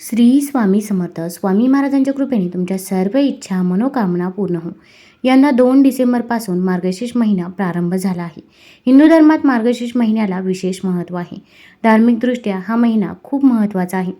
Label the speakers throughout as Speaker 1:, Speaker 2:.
Speaker 1: श्री स्वामी समर्थ स्वामी महाराजांच्या कृपेने तुमच्या सर्व इच्छा मनोकामना पूर्ण हो यंदा दोन डिसेंबरपासून मार्गशीर्ष महिना प्रारंभ झाला आहे. हिंदू धर्मात मार्गशीर्ष महिन्याला विशेष महत्त्व आहे. धार्मिकदृष्ट्या हा महिना खूप महत्त्वाचा आहे.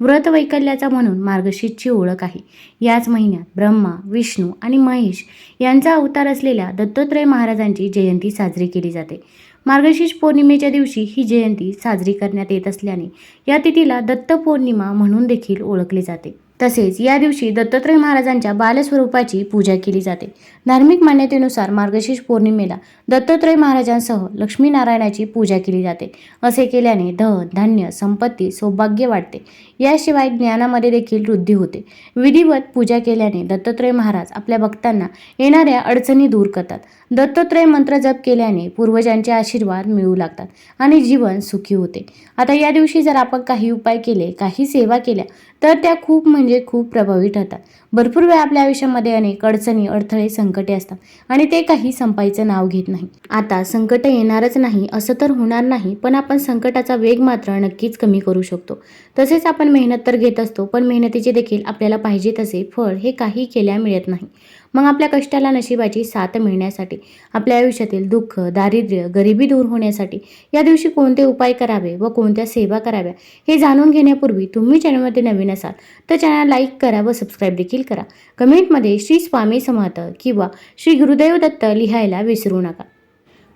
Speaker 1: व्रत वैकल्याचा म्हणून मार्गशीर्षची ओळख आहे. याच महिन्यात ब्रह्मा विष्णू आणि महेश यांचा अवतार असलेल्या दत्तात्रय महाराजांची जयंती साजरी केली जाते. मार्गशीर्ष पौर्णिमेच्या दिवशी ही जयंती साजरी करण्यात येत असल्याने या तिथीला दत्त पौर्णिमा म्हणून देखील ओळखले जाते. तसेच या दिवशी दत्तात्रय महाराजांच्या बालस्वरूपाची पूजा केली जाते. धार्मिक मान्यतेनुसार मार्गशीर्ष पौर्णिमेला दत्तात्रय महाराजांसह लक्ष्मीनारायणाची पूजा केली जाते. असे केल्याने धन धान्य संपत्ती सौभाग्य वाढते. याशिवाय ज्ञानामध्ये देखील वृद्धी होते. विधिवत पूजा केल्याने दत्तात्रय महाराज आपल्या भक्तांना येणाऱ्या अडचणी दूर करतात. दत्तात्रय मंत्र जप केल्याने पूर्वजांचे आशीर्वाद मिळू लागतात आणि जीवन सुखी होते. आता या दिवशी जर आपण काही उपाय केले काही सेवा केल्या तर त्या खूप म्हणजे खूप प्रभावी ठरतात भरपूर वेळा आपल्या आयुष्यामध्ये अनेक अडचणी अडथळे संकटे असतात आणि ते काही संपायचं नाव घेत नाही. आता संकट येणारच नाही असं तर होणार नाही पण आपण संकटाचा वेग मात्र नक्कीच कमी करू शकतो. तसेच आपण मेहनत तर घेत असतो पण मेहनतीचे देखील आपल्याला पाहिजे तसे फळ हे काही केल्या मिळत नाही. मग आपल्या कष्टाला नशिबाची साथ मिळण्यासाठी आपल्या आयुष्यातील दुःख दारिद्र्य गरिबी दूर होण्यासाठी या दिवशी कोणते उपाय करावे व कोणत्या सेवा कराव्या हे जाणून घेण्यापूर्वी तुम्ही चॅनलमध्ये नवीन असाल तर चॅनल लाईक करा व सबस्क्राईब देखील करा. कमेंटमध्ये श्री स्वामी समर्थ किंवा श्री गुरुदेव दत्त लिहायला विसरू नका.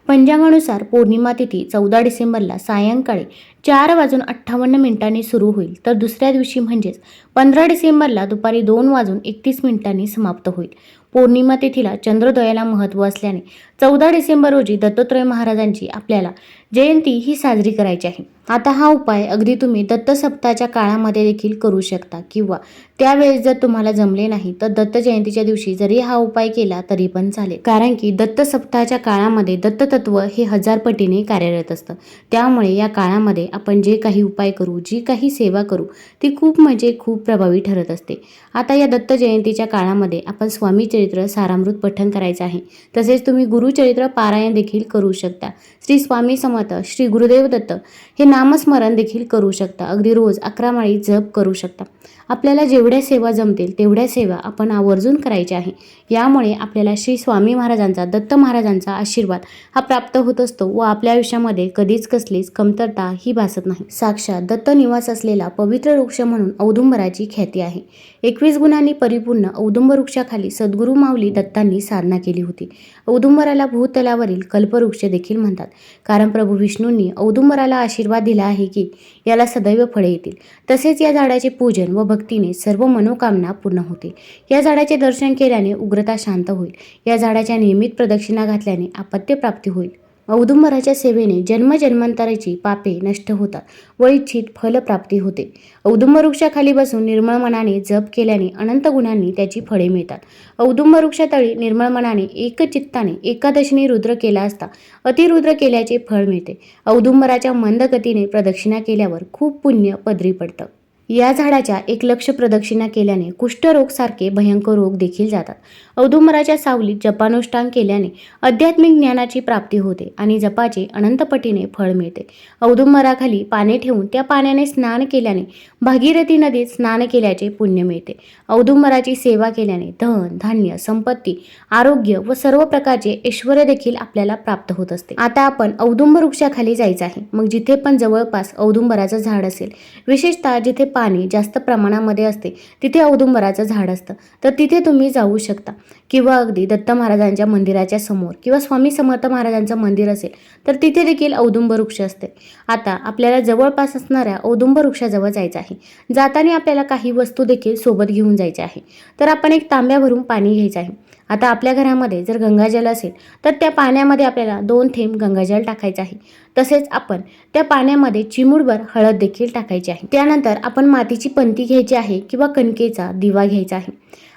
Speaker 1: पंचांगानुसार पौर्णिमा तिथी चौदा डिसेंबरला सायंकाळी चार वाजून अठ्ठावन्न मिनिटांनी सुरू होईल. तर दुसऱ्या दिवशी म्हणजेच पंधरा डिसेंबरला दुपारी दोन वाजून एकतीस मिनिटांनी समाप्त होईल. पौर्णिमा तिथीला चंद्रोदयाला महत्त्व असल्याने चौदा डिसेंबर रोजी दत्तत्रय महाराजांची आपल्याला जयंती ही साजरी करायची आहे. आता हा उपाय अगदी तुम्ही दत्त सप्ताहाच्या काळामध्ये देखील करू शकता किंवा त्यावेळेस जर तुम्हाला जमले नाही तर दत्त जयंतीच्या दिवशी जरी हा उपाय केला तरी पण चालेल. कारण की दत्त सप्ताहाच्या काळामध्ये दत्ततत्व हे हजार पटीने कार्यरत असतं. त्यामुळे या काळामध्ये आपण जे काही उपाय करू जी काही सेवा करू ती खूप म्हणजे खूप प्रभावी ठरत असते. आता या दत्त जयंतीच्या काळामध्ये आपण स्वामी चरित्र सारामृत पठण करायचं आहे. तसेच तुम्ही गुरु गुरुचरित्र पारायण देखील करू शकता. श्री स्वामी समर्थ श्री गुरुदेव दत्त हे नामस्मरण देखील करू शकता. अगदी रोज अकरा माळी जप करू शकता. आपल्याला जेवढ्या सेवा जमतील तेवढ्या सेवा आपण आवर्जून करायच्या आहे. यामुळे आपल्याला श्री स्वामी महाराजांचा दत्त महाराजांचा आशीर्वाद हा प्राप्त होत असतो व आपल्या आयुष्यामध्ये कधीच कसलीच कमतरता ही भासत नाही. साक्षात दत्त निवास असलेला पवित्र वृक्ष म्हणून औदुंबराची ख्याती आहे. एकवीस गुणांनी परिपूर्ण औदुंबर वृक्षाखाली सद्गुरू माऊली दत्तांनी साधना केली होती. औदुंबराला भूतलावरील कल्पवृक्ष देखील म्हणतात. कारण प्रभू विष्णूंनी औदुंबराला आशीर्वाद दिला आहे की याला सदैव फळे येतील. तसेच या झाडाचे पूजन व भक्तीने सर्व मनोकामना पूर्ण होते. या झाडाचे दर्शन केल्याने उग्रता शांत होईल. या झाडाच्या नियमित प्रदक्षिणा घातल्याने अपत्य प्राप्ती होईल. औदुंबराच्या सेवेने जन्मजन्मांतराची पापे नष्ट होतात. व इच्छित फलप्राप्ती होते. औदुंबर वृक्षाखाली बसून निर्मळ मनाने जप केल्याने अनंत गुणांनी त्याची फळे मिळतात. औदुंबर वृक्षातळी निर्मळ मनाने एकचित्ताने एकादशीने रुद्र केला असता अतिरुद्र केल्याचे फळ मिळते. औदुंबराच्या मंद गतीने प्रदक्षिणा केल्यावर खूप पुण्य पदरी पडतं. या झाडाच्या एक लक्ष प्रदक्षिणा केल्याने कुष्ठरोग सारखे भयंकर रोग देखील जातात. औदुंबराच्या सावलीत जपानुष्ठान केल्याने आध्यात्मिक ज्ञानाची प्राप्ती होते आणि जपाचे अनंतपटीने फळ मिळते. औदुंबराखाली पाने ठेवून त्या पाण्याने स्नान केल्याने भागीरथी नदीत स्नान केल्याचे पुण्य मिळते. औदुंबराची सेवा केल्याने धन धान्य संपत्ती आरोग्य व सर्व प्रकारचे ऐश्वर देखील आपल्याला प्राप्त होत असते. आता आपण औदुंबर वृक्षाखाली जायचं आहे. मग जिथे पण जवळपास औदुंबराचं झाड असेल विशेषतः जिथे पाणी जास्त प्रमाणामध्ये असते. तिथे औदुंबराचं झाड असतं. तर तिथे तुम्ही जाऊ शकता. किंवा अगदी दत्त महाराजांच्या मंदिराच्या समोर किंवा स्वामी समर्थ महाराजांचं मंदिर असेल तर तिथे देखील औदुंबर वृक्ष असते. आता आपल्याला जवळपास असणाऱ्या औदुंबर वृक्षाजवळ जायचं आहे. जाताना आपल्याला काही वस्तू देखील सोबत घेऊन जायच्या आहे. तर आपण एक तांब्या भरून पाणी घ्यायचं आहे. आता आपल्या घरामध्ये जर गंगाजल असेल तर त्या पाण्यामध्ये आपल्याला दोन थेंब गंगाजल टाकायचं आहे. तसेच आपण त्या पाण्यामध्ये चिमूडभर हळद देखील टाकायची आहे. त्यानंतर आपण मातीची पंती घ्यायची आहे किंवा कणकेचा दिवा घ्यायचा आहे.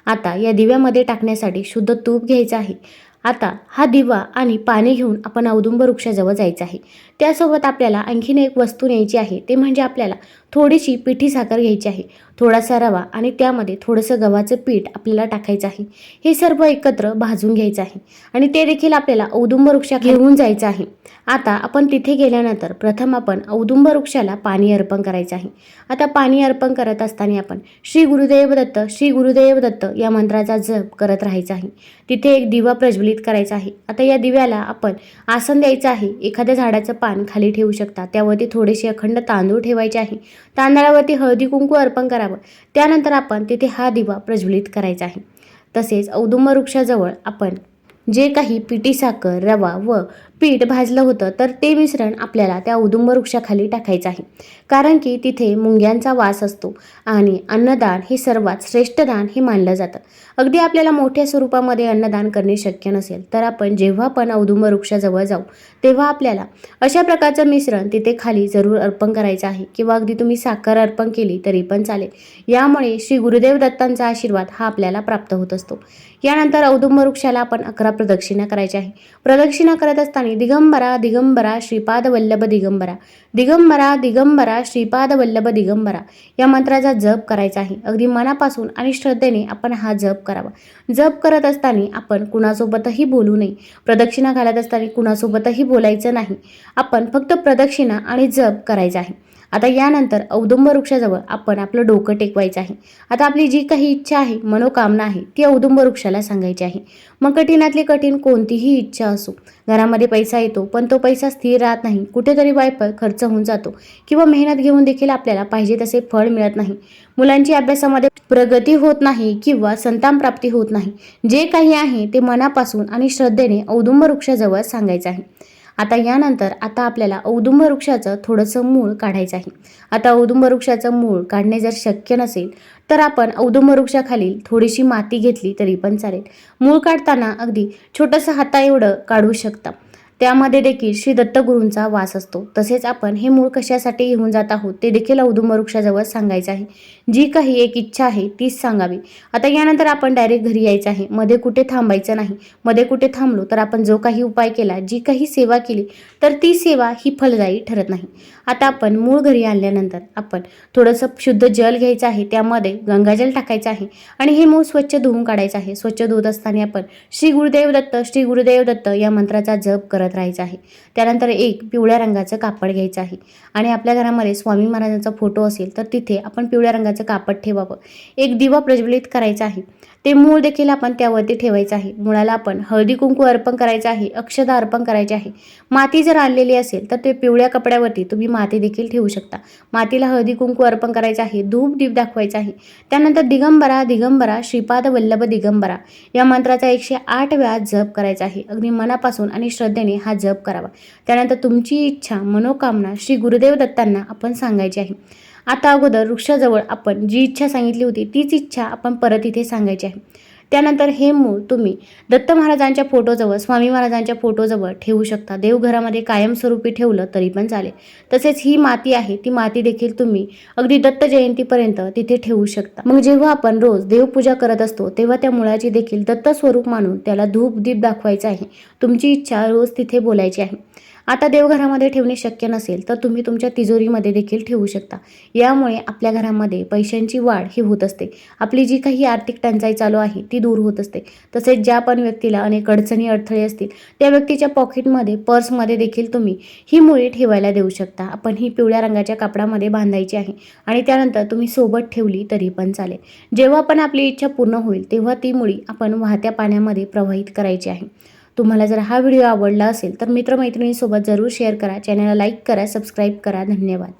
Speaker 1: आता या दिव्यामध्ये टाकण्यासाठी शुद्ध तूप घ्यायचं आहे. आता हा दिवा आणि पाणी घेऊन आपण औदुंबर वृक्षाजवळ जायचं आहे. त्यासोबत आपल्याला आणखीन एक वस्तू न्यायची आहे. ते म्हणजे आपल्याला थोडीशी पिठी साखर घ्यायची आहे. थोडासा रवा आणि त्यामध्ये थोडंसं गव्हाचं पीठ आपल्याला टाकायचं आहे. हे सर्व एकत्र भाजून घ्यायचं आहे. आणि ते देखील आपल्याला औदुंब वृक्षा घेऊन जायचं आहे. आता आपण तिथे गेल्यानंतर प्रथम आपण औदुंब वृक्षाला पाणी अर्पण करायचं आहे. आता पाणी अर्पण करत असताना आपण श्री गुरुदेव दत्त श्री गुरुदेव दत्त या मंत्राचा जप करत राहायचा आहे. तिथे एक दिवा प्रज्वलित करायचा आहे. आता या दिव्याला आपण आसन द्यायचं आहे. एखाद्या झाडाचं पान खाली ठेवू शकता. त्यावरती थोडेसे अखंड तांदूळ ठेवायचे आहे. तांदळावरती हळदी कुंकू अर्पण करावं. त्यानंतर आपण तिथे हा दिवा प्रज्वलित करायचा आहे. तसेच औदुंब वृक्षाजवळ आपण जे काही पिटी साखर रवा व पीठ भाजलं होतं तर ते मिश्रण आपल्याला त्या औदुंब वृक्षाखाली टाकायचं आहे. कारण की तिथे मुंग्यांचा वास असतो आणि अन्नदान हे सर्वात श्रेष्ठ दान हे मानलं जातं. अगदी आपल्याला मोठ्या स्वरूपामध्ये अन्नदान करणे शक्य नसेल तर आपण जेव्हा पण औदुंब वृक्षाजवळ जाऊ तेव्हा आपल्याला अशा प्रकारचं मिश्रण तिथे खाली जरूर अर्पण करायचं आहे किंवा अगदी तुम्ही साखर अर्पण केली तरी पण चालेल. यामुळे श्री गुरुदेव दत्तांचा आशीर्वाद हा आपल्याला प्राप्त होत असतो. यानंतर औदुंब वृक्षाला आपण अकरा प्रदक्षिणा करायच्या आहे. प्रदक्षिणा करत असताना दिगंबरा दिगंबरा श्रीपाद वल्लभ दिगंबरा. दिगंबरा दिगंबरा श्रीपाद वल्लभ दिगंबरा. या मंत्राचा जप करायचा आहे. अगदी मनापासून आणि श्रद्धेने आपण हा जप करावा. जप करत असताना आपण कुणासोबतही बोलू नये. प्रदक्षिणा घालत असताना कुणासोबतही बोलायचं नाही. आपण फक्त प्रदक्षिणा आणि जप करायचा आहे. आता यानंतर औदुंब वृक्षाजवळ आपण आपलं डोकं टेकवायचं आहे. आता आपली जी काही इच्छा आहे मनोकामना आहे ती औदुंब वृक्षाला सांगायची आहे. मग कठीणातली कठीण कोणतीही इच्छा असो घरामध्ये पैसा येतो पण तो पैसा स्थिर राहत नाही कुठेतरी वायफळ खर्च होऊन जातो किंवा मेहनत घेऊन देखील आपल्याला पाहिजे तसे फळ मिळत नाही. मुलांची अभ्यासामध्ये प्रगती होत नाही किंवा संतान प्राप्ती होत नाही. जे काही आहे ते मनापासून आणि श्रद्धेने औदुंब वृक्षाजवळ सांगायचं आहे. आता यानंतर आता आपल्याला औदुंब वृक्षाचं थोडंसं मूळ काढायचं आहे. आता औदुंब वृक्षाचं मूळ काढणे जर शक्य नसेल तर आपण औदुंब वृक्षाखाली थोडीशी माती घेतली तरी पण चालेल. मूळ काढताना अगदी छोटंसं हाता एवढं काढू शकता. त्यामध्ये देखील श्री दत्तगुरूंचा वास असतो. तसेच आपण हे मूळ कशासाठी घेऊन जात आहोत ते देखील औदुंब वृक्षाजवळ सांगायचं आहे. जी काही एक इच्छा आहे तीच सांगावी. आता यानंतर आपण डायरेक्ट घरी यायचं आहे. मध्ये कुठे थांबायचं नाही. मध्ये कुठे थांबलो तर आपण जो काही उपाय केला जी काही सेवा केली तर ती सेवा ही फलदायी ठरत नाही. आता आपण मूळ घरी आणल्यानंतर आपण थोडंसं शुद्ध जल घ्यायचं आहे. त्यामध्ये गंगाजल टाकायचं आहे आणि हे मूळ स्वच्छ धुवून काढायचं आहे. स्वच्छ धुवत असताना आपण श्री गुरुदेव दत्त श्री गुरुदेव दत्त या मंत्राचा जप करत करत राहायचं आहे. त्यानंतर एक पिवळ्या रंगाचं कापड घ्यायचं आहे. आणि आपल्या घरामध्ये स्वामी महाराजांचा फोटो असेल तर तिथे आपण पिवळ्या रंगाचं कापड ठेवावं. एक दिवा प्रज्वलित करायचा आहे. ते मूळ देखील आपण त्यावरती ठेवायचं आहे. मुळाला आपण हळदी कुंकू अर्पण करायचं आहे अक्षदा अर्पण करायचे आहे. माती जर आणलेली असेल तर ते पिवळ्या कपड्यावरती तुम्ही माती देखील ठेवू शकता. मातीला हळदी कुंकू अर्पण करायचं आहे धूप दीप दाखवायचा आहे. त्यानंतर दिगंबरा दिगंबरा श्रीपाद वल्लभ दिगंबरा या मंत्राचा एकशे आठ वेळा जप करायचा आहे. अगदी मनापासून आणि श्रद्धेने हा जप करावा. त्यानंतर तुमची इच्छा मनोकामना श्री गुरुदेव दत्तांना आपण सांगायची आहे. आता अगोदर वृक्षाजवळ आपण जी इच्छा सांगितली होती तीच इच्छा आपण परत इथे सांगायची आहे. त्यानंतर हे मूळ तुम्ही दत्त महाराजांच्या फोटोजवळ स्वामी महाराजांच्या फोटोजवळ ठेवू शकता. देवघरामध्ये कायमस्वरूपी ठेवलं तरी पण चालेल. तसेच ही माती आहे ती माती देखील तुम्ही अगदी दत्त जयंतीपर्यंत तिथे ठेवू शकता. मग जेव्हा आपण रोज देवपूजा करत असतो तेव्हा त्या मुळाची देखील दत्त स्वरूप मानून त्याला धूप दीप दाखवायचं आहे. तुमची इच्छा रोज तिथे बोलायची आहे. आता देवघरामध्ये ठेवणे शक्य नसेल तर तुम्ही तुमच्या तिजोरीमध्ये देखील ठेवू शकता. यामुळे आपल्या घरामध्ये पैशांची वाढ ही होत असते. आपली जी काही आर्थिक टंचाई चालू आहे ती दूर होत असते. तसेच ज्या पण व्यक्तीला अनेक अडचणी अडथळे असतील त्या व्यक्तीच्या पॉकेटमध्ये पर्समध्ये देखील तुम्ही ही मुळी ठेवायला देऊ शकता. आपण ही पिवळ्या रंगाच्या कापडामध्ये बांधायची आहे आणि त्यानंतर तुम्ही सोबत ठेवली तरी पण चालेल. जेव्हा पण आपली इच्छा पूर्ण होईल तेव्हा ती मुळी आपण वाहत्या पाण्यामध्ये प्रवाहित करायची आहे. तुम्हाला जर हा व्हिडिओ आवडला असेल तर मित्रमैत्रिणींसोबत जरूर शेअर करा. चॅनलला लाईक करा सबस्क्राईब करा. धन्यवाद.